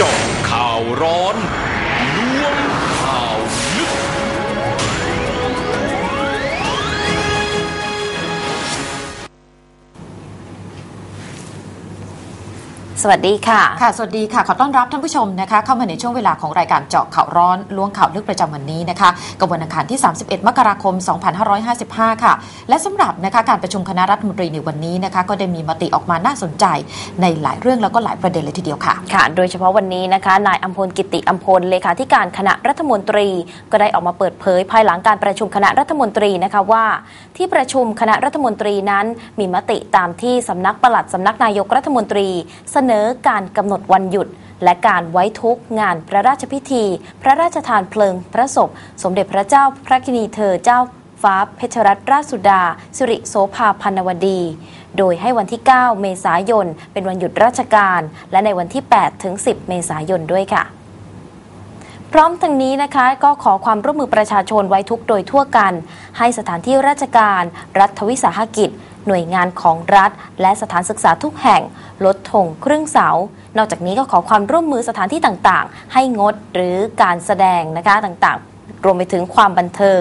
จาะข่าวร้อน สวัสดีค่ะ ค่ะ สวัสดีค่ะ ขอต้อนรับท่านผู้ชมนะคะ เข้ามาในช่วงเวลาของรายการเจาะข่าวร้อนล้วงข่าวลึกประจำวันนี้นะคะกับวันอังคารที่ 31 มกราคม 2555 ค่ะ และสำหรับนะคะการประชุมคณะรัฐมนตรีในวันนี้นะคะ ก็ได้มีมติออกมาน่าสนใจในหลายเรื่องแล้วก็หลายประเด็นเลยทีเดียวค่ะ ค่ะ โดยเฉพาะวันนี้นะคะ นายอัมพลกิติอัมพลเลขาธิการคณะรัฐมนตรี ก็ได้ออกมาเปิดเผย ภายหลังการประชุมคณะรัฐมนตรีนะคะว่า ที่ประชุมคณะรัฐมนตรีนั้น มีมติตามที่สำนักปลัดสำนักนายกรัฐมนตรีเสนอการกำหนดวันหยุด และการไว้ทุกข์งานพระราชพิธี พระราชทานเพลิงพระศพ สมเด็จพระเจ้าพระกินีเธอเจ้าฟ้าเพชรรัตนราชสุดา สิริโสภาพันวดี โดยให้วันที่ 9 เมษายน เป็นวันหยุดราชการ และในวันที่ 8 ถึง 10 เมษายนด้วยค่ะพร้อมทั้งนี้นะคะก็ขอความร่วมมือประชาชนไว้ทุกโดยทั่วกัน ให้สถานที่ราชการ รัฐวิสาหกิจ หน่วยงานของรัฐ และสถานศึกษาทุกแห่ง ลดธงครึ่งเสา นอกจากนี้ก็ขอความร่วมมือสถานที่ต่างๆ ให้งดหรือการแสดงนะคะต่างๆ รวมไปถึงความบันเทิง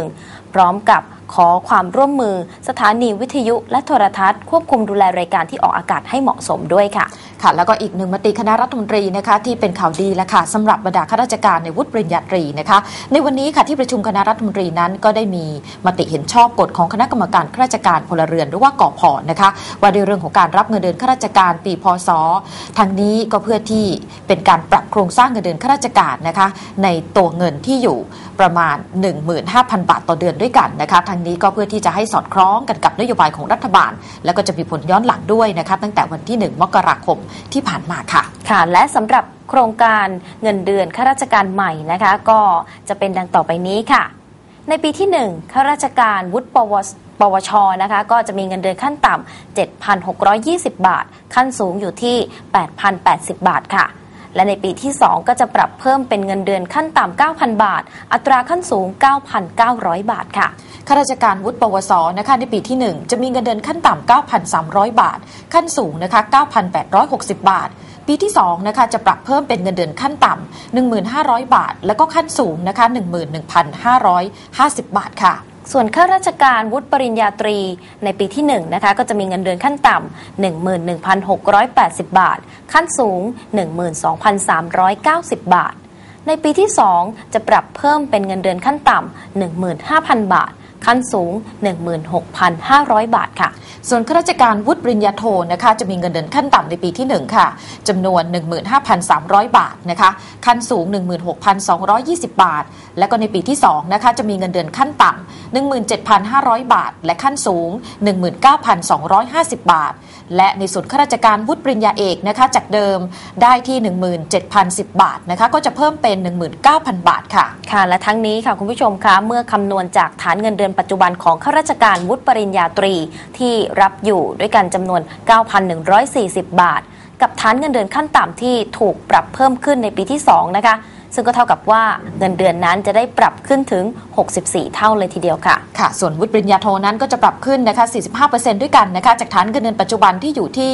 พร้อมกับ ขอความร่วมมือ สถานีวิทยุและโทรทัศน์ควบคุมดูแลรายการที่ออกอากาศให้เหมาะสมด้วยค่ะ ค่ะ แล้วก็อีกหนึ่งมติคณะรัฐมนตรีนะคะที่เป็นข่าวดีแล้วค่ะสำหรับบรรดาข้าราชการในวุฒิปริญญาตรีนะคะ ในวันนี้ค่ะที่ประชุมคณะรัฐมนตรีนั้นก็ได้มีมติเห็นชอบกฎของคณะกรรมการข้าราชการพลเรือนหรือว่ากอพนะคะ ว่าในเรื่องของการรับเงินเดือนข้าราชการปีพศทางนี้ก็เพื่อที่เป็นการปรับโครงสร้างเงินเดือนข้าราชการนะคะ ในตัวเงินที่อยู่ประมาณ 15,000 บาทต่อเดือนด้วยกันนะคะทางนี้ก็เพื่อที่จะให้สอดคล้องกันกับนโยบายของรัฐบาล แล้วก็จะมีผลย้อนหลังด้วยนะคะตั้งแต่วันที่ 1 มกราคมที่ผ่านมาค่ะค่ะ และสำหรับโครงการเงินเดือนข้าราชการใหม่นะคะ ก็จะเป็นดังต่อไปนี้ค่ะ ในปีที่ 1ข้าราชการวุฒิปวสปวชนะคะก็จะมีเงินเดือนขั้นต่ำ7,620 บาท ขั้นสูงอยู่ที่ 8,080 บาทค่ะ และในปีที่ 2 ก็จะปรับเพิ่มเป็นเงินเดือนขั้นต่ำ 9,000 บาท อัตราขั้นสูง 9,900 บาทค่ะข้าราชการวุฒิปวสนะคะในปีที่ 1 จะมีเงินเดือนขั้นต่ำ 9,300 บาท ขั้นสูงนะคะ 9,860 บาทปีที่2นะคะจะปรับเพิ่มเป็นเงินเดือนขั้นต่ำ 1,500 บาท แล้วก็ขั้นสูงนะคะ 11,550 บาทค่ะ ส่วนข้าราชการวุฒิปริญญาตรีในปีที่1นะคะก็จะมีเงินเดือนขั้นต่ำ11,680 บาท ขั้นสูง 12,390 บาท ในปีที่ 2 จะปรับเพิ่มเป็นเงินเดือนขั้นต่ำ15,000 บาท ขั้นสูง 16,500 บาทค่ะ ส่วนข้าราชการวุฒิปริญญาโทนะคะจะมีเงินเดือนขั้นต่ำในปีที่ 1 ค่ะจำนวน 15,300 บาทนะคะขั้นสูง 16,220 บาท และก็ในปีที่2นะคะจะมีเงินเดือนขั้นต่ำ17,500 บาท และขั้นสูง 19,250 บาท และในส่วนข้าราชการวุฒิปริญญาเอกนะคะจากเดิมได้ที่ 17,010 บาทนะคะก็จะเพิ่มเป็น 19,000 บาทค่ะค่ะและทั้งนี้ค่ะคุณผู้ชมคะเมื่อคำนวณจากฐานเงินเดือนปัจจุบันของข้าราชการวุฒิปริญญาตรีที่รับอยู่ด้วยกันจำนวน 9,140 บาท กับฐานเงินเดือนขั้นต่ำที่ถูกปรับเพิ่มขึ้นในปีที่ 2 นะคะ ซึ่งก็เท่ากับว่าเงินเดือนนั้นจะได้ปรับขึ้นถึง 64 เท่าเลยทีเดียวค่ะ ค่ะ ส่วนวุฒิปริญญาโทนั้นก็จะปรับขึ้นนะคะ 45%ด้วยกันนะคะ จากฐานเงินเดือนปัจจุบันที่อยู่ที่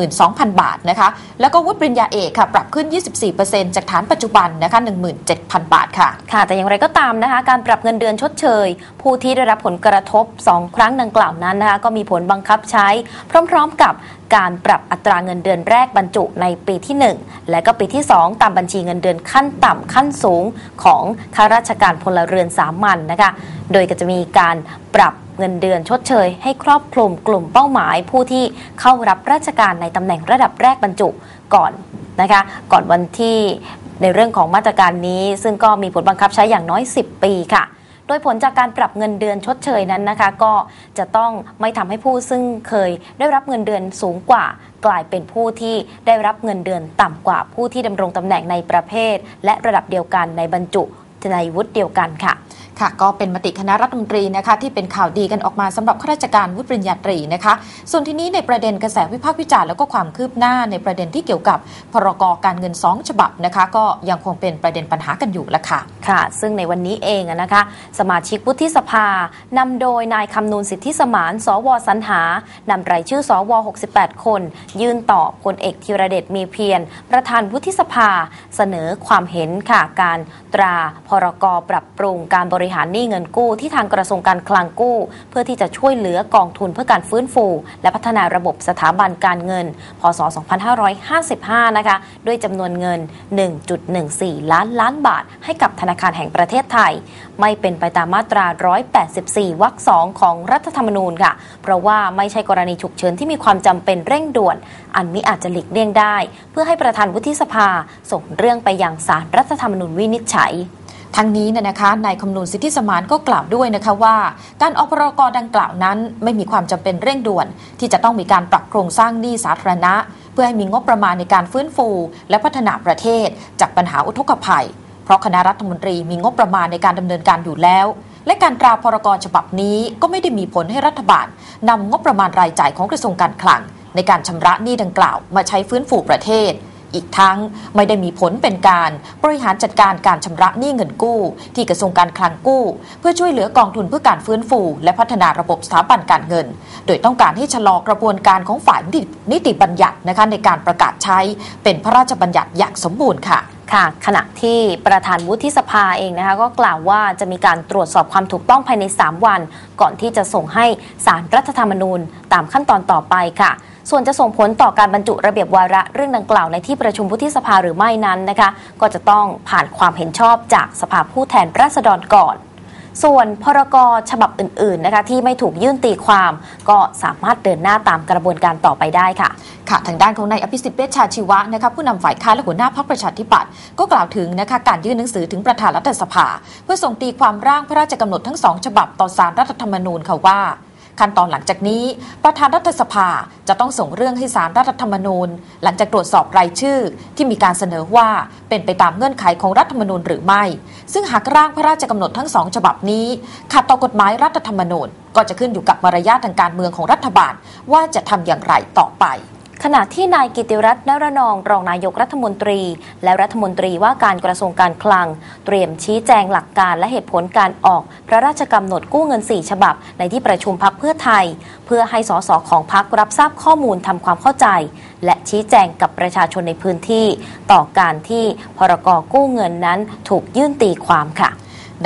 12,000 บาทนะคะ แล้วก็วุฒิปริญญาเอกค่ะ ปรับขึ้น 24%จากฐานปัจจุบันนะคะ 17,000 บาทค่ะ ค่ะ แต่อย่างไรก็ตามนะคะ การปรับเงินเดือนชดเชย ผู้ที่ได้รับผลกระทบ 2 ครั้งดังกล่าวนั้นนะคะ ก็มีผลบังคับใช้พร้อม ๆ กับ การปรับอัตราเงินเดือนแรกบรรจุในปีที่ 1 และก็ปีที่ 2 ตามบัญชีเงินเดือนขั้นต่ำขั้นสูงของข้าราชการพลเรือนสามัญนนะคะ โดยก็จะมีการปรับเงินเดือนชดเชย ให้ครอบคลุมกลุ่มเป้าหมายผู้ที่เข้ารับราชการในตำแหน่งระดับแรกบรรจุก่อนนะคะ ก่อนวันที่ในเรื่องของมาตรการนี้ ซึ่งก็มีผลบังคับใช้อย่างน้อย 10 ปีค่ะ ดยผลจากการปรับเงินเดือนชดเชยนั้นนะคะ ก็จะต้องไม่ทำให้ผู้ซึ่งเคยได้รับเงินเดือนสูงกว่า กลายเป็นผู้ที่ได้รับเงินเดือนต่ำกว่าผู้ที่ดำรงตำแหน่งในประเภท และระดับเดียวกันในบรรจุในวุฒิเดียวกันค่ะ ค่ะก็เป็นมติคณะรัฐมนตรีนะคะที่เป็นข่าวดีกันออกมาสำหรับข้าราชการวุฒิปริญญาตรีนะคะ ส่วนที่นี้ในประเด็นกระแสวิพากษ์วิจารณ์แล้วก็ความคืบหน้าในประเด็นที่เกี่ยวกับพรกการเงิน 2 ฉบับนะคะ ก็ยังคงเป็นประเด็นปัญหากันอยู่ละค่ะค่ะ ซึ่งในวันนี้เองนะคะ สมาชิกวุฒิสภานำโดยนายคำนูนสิทธิสมานสวสรรหานำรายชื่อสว 68 คน ยื่นต่อพลเอกธีรเดชมีเพียรประธานวุฒิสภา เสนอความเห็นค่ะการตราพรกปรับปรุงการบรริหารหนี้เงินกู้ที่ทางกระทรวงการคลังกู้ เพื่อที่จะช่วยเหลือกองทุนเพื่อการฟื้นฟู และพัฒนาระบบสถาบันการเงิน พศ 2555 นะคะ ด้วยจำนวนเงิน 1.14 ล้านล้านบาท ให้กับธนาคารแห่งประเทศไทย ไม่เป็นไปตามมาตรา 184 วรรค 2 ของรัฐธรรมนูญค่ะ เพราะว่าไม่ใช่กรณีฉุกเฉินที่มีความจำเป็นเร่งด่วน อันมิอาจจะหลีกเลี่ยงได้ เพื่อให้ประธานวุฒิสภาส่งเรื่องไปยังศาลรัฐธรรมนูญวินิจฉัย ทั้งนี้เนยนะคะนายคำนูนสิทธิสมานก็กล่าวด้วยนะคะว่า การออกพรกดังกล่าวนั้น ไม่มีความจำเป็นเร่งด่วน ที่จะต้องมีการปรับโครงสร้างหนี้สาธารณะ เพื่อให้มีงบประมาณในการฟื้นฟู และพัฒนาประเทศ จากปัญหาอุทกภัย เพราะคณะรัฐมนตรีมีงบประมาณในการดำเนินการอยู่แล้ว และการตราพรกรฉบับนี้ก็ไม่ได้มีผลให้รัฐบาลนำงบประมาณรายจ่ายของกระทรวงการคลัง ในการชำระหนี้ดังกล่าว มาใช้ฟื้นฟูประเทศ อีกทั้ง ไม่ได้มีผลเป็นการบริหารจัดการการชำระหนี้เงินกู้ ที่กระทรวงการคลังกู้ เพื่อช่วยเหลือกองทุนเพื่อการฟื้นฟู และพัฒนาระบบสถาบันการเงิน โดยต้องการให้ชะลอกระบวนการของฝ่ายนิติบัญญัตินะคะในการประกาศใช้เป็นพระราชบัญญัติอย่างสมบูรณ์ค่ะ ค่ะขณะที่ประธานวุฒิสภาเองนะคะก็กล่าวว่าจะมีการตรวจสอบความถูกต้องภายใน 3 วัน ก่อนที่จะส่งให้สารรัฐธรรมนูญตามขั้นตอนต่อไปค่ะ ส่วนจะส่งผลต่อการบรรจุระเบียบวาระเรื่องดังกล่าวในที่ประชุมวุฒิสภาหรือไม่นั้นนะคะ ก็จะต้องผ่านความเห็นชอบจากสภาผู้แทนราษฎรก่อน ส่วนพรกฉบับอื่นๆนะคะที่ไม่ถูกยื่นตีความ ก็สามารถเดินหน้าตามกระบวนการต่อไปได้ค่ะ ค่ะ ทางด้านของนายอภิสิทธิ์เวชชาชีวะนะคะผู้นำฝ่ายค้านและหัวหน้าพรรคประชาธิปัตย์ก็กล่าวถึงนะคะการยื่นหนังสือถึงประธานรัฐสภา เพื่อส่งตีความร่างพระราชกำหนดทั้งสองฉบับต่อสารรัฐธรรมนูญค่ะว่า ขั้นตอนหลังจากนี้ ประธานรัฐสภาจะต้องส่งเรื่องให้สารรัฐธรรมนูญ หลังจากตรวจสอบรายชื่อ ที่มีการเสนอว่าเป็นไปตามเงื่อนไขของรัฐธรรมนูญหรือไม่ ซึ่งหากร่างพระราชกำหนดทั้งสองฉบับนี้ขัดต่อกฎหมายรัฐธรรมนูญ ก็จะขึ้นอยู่กับมารยาททางการเมืองของรัฐบาลว่าจะทำอย่างไรต่อไป ขณะที่นายกิติรัตน์นรนองรองนายกรัฐมนตรี และรัฐมนตรีว่าการกระทรวงการคลัง เตรียมชี้แจงหลักการและเหตุผลการออก พระราชกำหนดกู้เงิน 4 ฉบับ ในที่ประชุมพักเพื่อไทย เพื่อให้สสของพักรับทราบข้อมูลทำความเข้าใจ และชี้แจงกับประชาชนในพื้นที่ ต่อการที่พรกกู้เงินนั้นถูกยื่นตีความค่ะ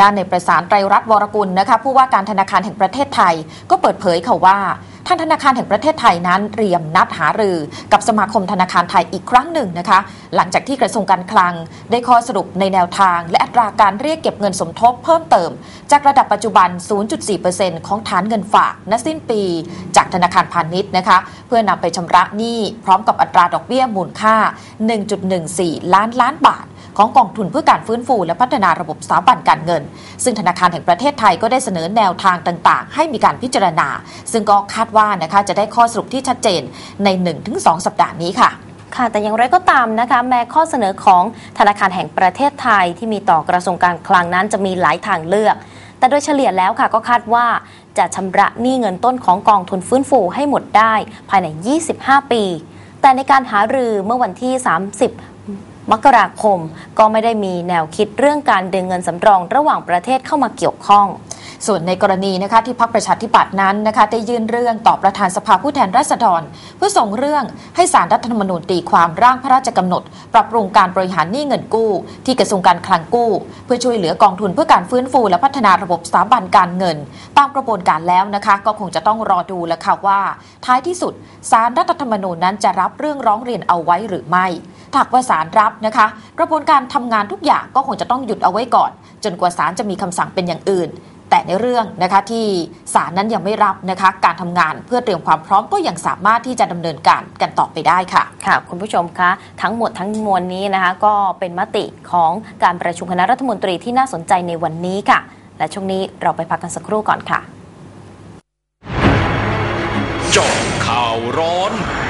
ด้านในประสานไตรรัตน์วรกุลนะคะผู้ว่าการธนาคารแห่งประเทศไทย ก็เปิดเผยค่ะว่า ทางธนาคารแห่งประเทศไทยนั้นเตรียมนัดหารือ กับสมาคมธนาคารไทยอีกครั้งหนึ่งนะคะ หลังจากที่กระทรวงการคลัง ได้ข้อสรุปในแนวทาง และอัตราการเรียกเก็บเงินสมทบเพิ่มเติม จากระดับปัจจุบัน 0.4%ของฐานเงินฝากณสิ้นปี จากธนาคารพาณิชย์นะคะ เพื่อนำไปชำระหนี้พร้อมกับอัตราดอกเบี้ยมูลค่า 1.14 ล้านล้านบาท ของกองทุนเพื่อการฟื้นฟูและพัฒนาระบบสถาบันการเงิน ซึ่งธนาคารแห่งประเทศไทยก็ได้เสนอแนวทางต่าง ๆ ให้มีการพิจารณา ซึ่งก็คาดว่านะคะจะได้ข้อสรุปที่ชัดเจนใน 1-2 สัปดาห์นี้ค่ะค่ะแต่อย่างไรก็ตามนะคะแม้ข้อเสนอของธนาคารแห่งประเทศไทยที่มีต่อกระทรวงการคลังนั้นจะมีหลายทางเลือก แต่โดยเฉลี่ยแล้วค่ะก็คาดว่าจะชำระหนี้เงินต้นของกองทุนฟื้นฟูให้หมดได้ภายใน 25 ปี แต่ในการหารือเมื่อวันที่ 30 มกราคม ก็ไม่ได้มีแนวคิดเรื่องการดึงเงินสำรองระหว่างประเทศเข้ามาเกี่ยวข้องส่วนในกรณีนะคะที่พรรคประชาธิปัตย์นั้นนะคะได้ยื่นเรื่องต่อประธานสภาผู้แทนราษฎร เพื่อส่งเรื่องให้สารรัฐธรรมนูญตีความร่างพระราชกำหนด ปรับปรุงการบริหารหนี้เงินกู้ ที่กระทรวงการคลังกู้ เพื่อช่วยเหลือกองทุนเพื่อการฟื้นฟูและพัฒนาระบบสถาบันการเงิน ตามกระบวนการแล้วนะคะ ก็คงจะต้องรอดูแล้วค่ะว่า ท้ายที่สุดสารรัฐธรรมนูญนั้นจะรับเรื่องร้องเรียนเอาไว้หรือไม่ ถ้าหากว่าศาลรับนะคะ กระบวนการทำงานทุกอย่างก็คงจะต้องหยุดเอาไว้ก่อน จนกว่าศาลจะมีคำสั่งเป็นอย่างอื่น แต่ในเรื่องนะคะที่ศาลนั้นยังไม่รับนะคะ การทำงานเพื่อเตรียมความพร้อมก็ยังสามารถที่จะดำเนินการกันต่อไปได้ค่ะ ค่ะ คุณผู้ชมคะ ทั้งหมดทั้งมวลนี้นะคะ ก็เป็นมติของการประชุมคณะรัฐมนตรีที่น่าสนใจในวันนี้ค่ะ และช่วงนี้เราไปพักกันสักครู่ก่อนค่ะเจาะข่าวร้อนล้วง